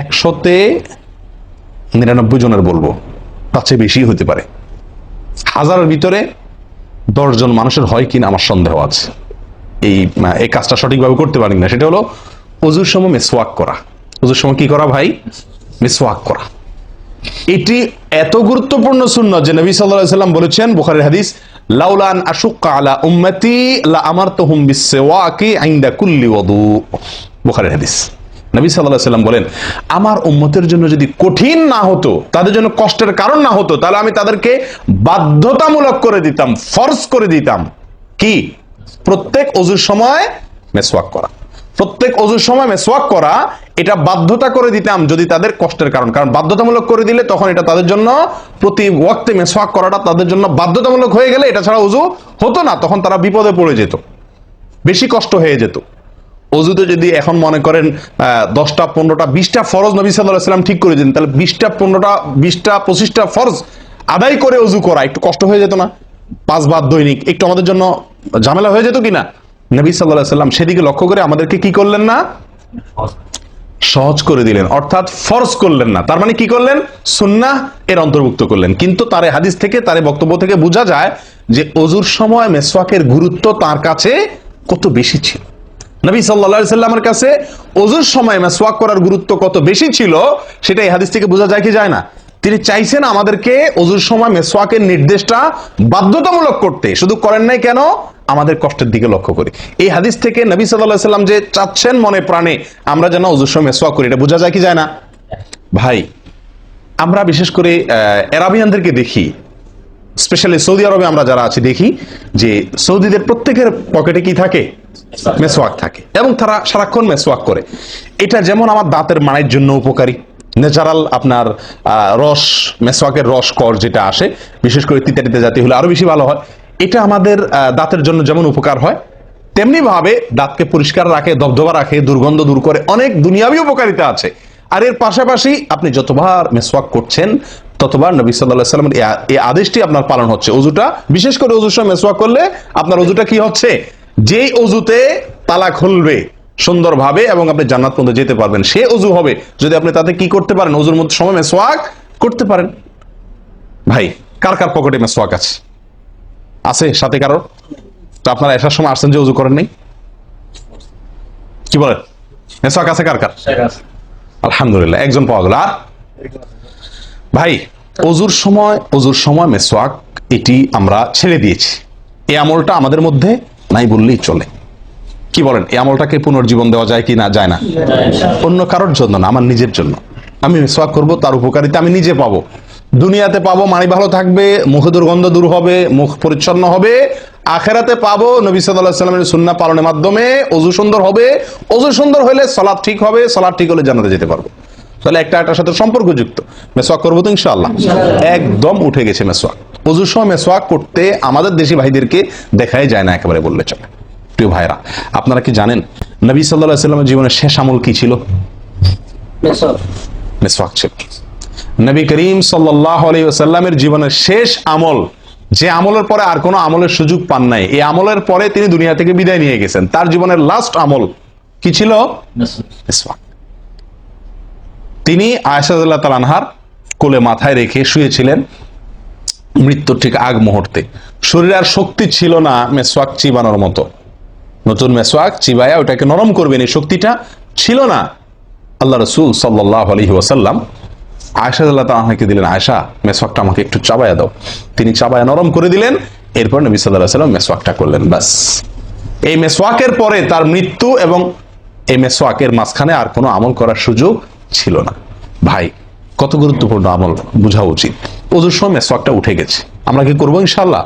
একশোতে নিরানব্বই জনের বলব, তার চেয়ে বেশি হতে পারে। হাজারের ভিতরে দশজন মানুষের হয় কিনা আমার সন্দেহ আছে। এই এই কাজটা সঠিকভাবে করতে পারি না সেটা হলো অজুর সময় মেসওয়াক করা। অজুর সময় কি করা ভাই? মেসওয়াক করা। এটি এত গুরুত্বপূর্ণ শূন্য যে নবী সাল্লাল্লাহু সাল্লাম বলেছেন, বুখারীর হাদিস লাউলান আশুক্কা আলা উম্মতি লা আমারতুহুম বিসওয়াকি ইনদা কুল্লি ওযু বুখারীর হাদিস। নবী আলাইহি সাল্লাম বলেন, আমার উম্মতের জন্য যদি কঠিন না হতো, তাদের জন্য কষ্টের কারণ না হতো, তাহলে আমি তাদেরকে বাধ্যতামূলক করে দিতাম, ফরজ করে দিতাম। কি? প্রত্যেক অজুর সময় মেসওয়াক করা। প্রত্যেক অজুর সময় মেসওয়াক করা, এটা বাধ্যতা করে দিতাম যদি তাদের কষ্টের কারণ। কারণ বাধ্যতামূলক করে দিলে তখন এটা তাদের জন্য প্রতি ওয়াক্তে মেসওয়াক করাটা তাদের জন্য বাধ্যতামূলক হয়ে গেলে এটা ছাড়া অজু হতো না, তখন তারা বিপদে পড়ে যেত, বেশি কষ্ট হয়ে যেত। অজুতে যদি এখন মনে করেন দশটা, পনেরোটা, বিশটা ফরজ নবী সাল্লাহ সাল্লাম ঠিক করে দিন তাহলে বিশটা, পনেরোটা, বিশটা, পঁচিশটা ফরজ আদায় করে অজু করা একটু কষ্ট হয়ে যেত না? পাঁচবার দৈনিক, একটু আমাদের জন্য ঝামেলা হয়ে যেত কিনা? নবী সাল্লাহ সাল্লাম সেদিকে লক্ষ্য করে আমাদেরকে কি করলেন না? সহজ করে দিলেন, অর্থাৎ ফরজ করলেন না। তার মানে কি করলেন? সুন্না এর অন্তর্ভুক্ত করলেন। কিন্তু তার হাদিস থেকে, তার বক্তব্য থেকে বোঝা যায় যে অজুর সময় মেসওয়াকের গুরুত্ব তার কাছে কত বেশি ছিল। নবী সাল্লা সাল্লামের কাছে অজুর সময় মেসওয়াক করার গুরুত্ব কত বেশি ছিল, সেটা এই হাদিস থেকে বোঝা যায় কি যায় না। তিনি চাইছেন আমাদেরকে অজুর সময় মেসওয়াকের নির্দেশটা বাধ্যতামূলক করতে। শুধু করেন নাই কেন? আমাদের কষ্টের দিকে লক্ষ্য করি। এই হাদিস থেকে নবী সাল্লাহ সাল্লাম যে চাচ্ছেন মনে প্রাণে, আমরা যেন অজুর সময় মেসওয়াক করি, এটা বোঝা যায় কি যায় না? ভাই, আমরা বিশেষ করে এরাবিয়ানদেরকে দেখি স্পেশালি সৌদি আরবে আমরা যারা আছি, দেখি যে সৌদিদের প্রত্যেকের পকেটে কি থাকে? মেসওয়াক থাকে এবং তারা সারাক্ষণ মেসওয়াক করে। এটা যেমন আমার দাঁতের মাড়ের জন্য উপকারী। ন্যাচারাল আপনার রস, মেসওয়াকের রস কর যেটা আসে, বিশেষ করে তিতা তিতা জাতীয় হলে আরও বেশি ভালো হয়। এটা আমাদের দাঁতের জন্য যেমন উপকার হয় তেমনি ভাবে দাঁতকে পরিষ্কার রাখে, দবদবা রাখে, দুর্গন্ধ দূর করে। অনেক দুনিয়াবি উপকারিতা আছে। আর এর পাশাপাশি আপনি যতবার মেসওয়াক করছেন ততবার নবী সাল্লাহ সাল্লামের এই আদেশটি আপনার পালন হচ্ছে। অজুটা বিশেষ করে অজুর সময় মেসওয়াক করলে আপনার অজুটা কি হচ্ছে? যেই অজুতে তালা খুলবে সুন্দরভাবে এবং আপনি জান্নাত পর্যন্ত যেতে পারবেন সে অজু হবে। যদি আপনি তাতে কি করতে পারেন অজুর মধ্যে সময় মেসওয়াক করতে পারেন। ভাই কার কার পকেটে মেসওয়াক আছে? আছে? সাথে কারোর? তো আপনারা আসার সময় আসছেন যে অজু করেন নাই? কি বলেন? মেসওয়াক আছে কার কার? আলহামদুলিল্লাহ একজন পাওয়া গেল। আর? ভাই, অজুর সময় অজুর সময় মেসোয়াক, এটি আমরা ছেড়ে দিয়েছি। এই আমলটা আমাদের মধ্যে নাই বললেই চলে। কি বলেন এই আমলটাকে পুনর্জীবন দেওয়া যায় কি না, যায় না? অন্য কারোর জন্য না, আমার নিজের জন্য। আমি মেসোয়াক করব, তার উপকারিতা আমি নিজে পাবো। দুনিয়াতে পাবো, মানি ভালো থাকবে মুখে দুর্গন্ধ দূর হবে, মুখ পরিচ্ছন্ন হবে। আখেরাতে পাবো, নবী সাল্লাহ সাল্লামের সুন্না পালনের মাধ্যমে অজু সুন্দর হবে। অজু সুন্দর হলে সলাদ ঠিক হবে, সলাদ ঠিক হলে জানাতে যেতে পারব। তাহলে একটা একটার সাথে সম্পর্কযুক্ত। মেসওয়াক করব তো ইনশাআল্লাহ। একদম উঠে গেছে মেসওয়াক অজুর সময় মেসওয়াক করতে আমাদের দেশি ভাইদেরকে দেখাই যায় না একেবারে বললে চলে। প্রিয় ভাইরা আপনারা কি জানেন নবী সাল্লাহ সাল্লামের জীবনের শেষ আমল কি ছিল? মেসওয়াক ছিল। নবী করিম সাল্লাহ আলাইসাল্লামের জীবনের শেষ আমল যে আমলের পরে আর কোনো আমলের সুযোগ পান নাই এই আমলের পরে তিনি দুনিয়া থেকে বিদায় নিয়ে গেছেন। তার জীবনের লাস্ট আমল কি ছিল? মেসওয়াক তিনি আয়সাদুল্লাহ তালানহার কোলে মাথায় রেখে শুয়েছিলেন মৃত্যুর ঠিক আগ মুহূর্তে। শরীরে আর শক্তি ছিল না মেসওয়াক চিবানোর মতো। নতুন মেসওয়াক চিবায়া ওটাকে নরম করবেন, এই শক্তিটা ছিল না। আল্লাহ রসুল সাল্লাহ আলহি ওয়াসাল্লাম আয়সা আল্লাহ তাহাকে দিলেন আয়সা মেসওয়াকটা আমাকে একটু চাবায়া দাও। তিনি চাবায়া নরম করে দিলেন, এরপর নবী সাল্লাহ সাল্লাম মেসওয়াকটা করলেন, ব্যাস। এই মেসওয়াকের পরে তার মৃত্যু এবং এই মেসওয়াকের মাঝখানে আর কোনো আমল করার সুযোগ ছিল না। ভাই, কত গুরুত্বপূর্ণ আমল, বোঝা উচিত। ওজুর সময় সকটা উঠে গেছে। আমরা কি করব ইনশাল্লাহ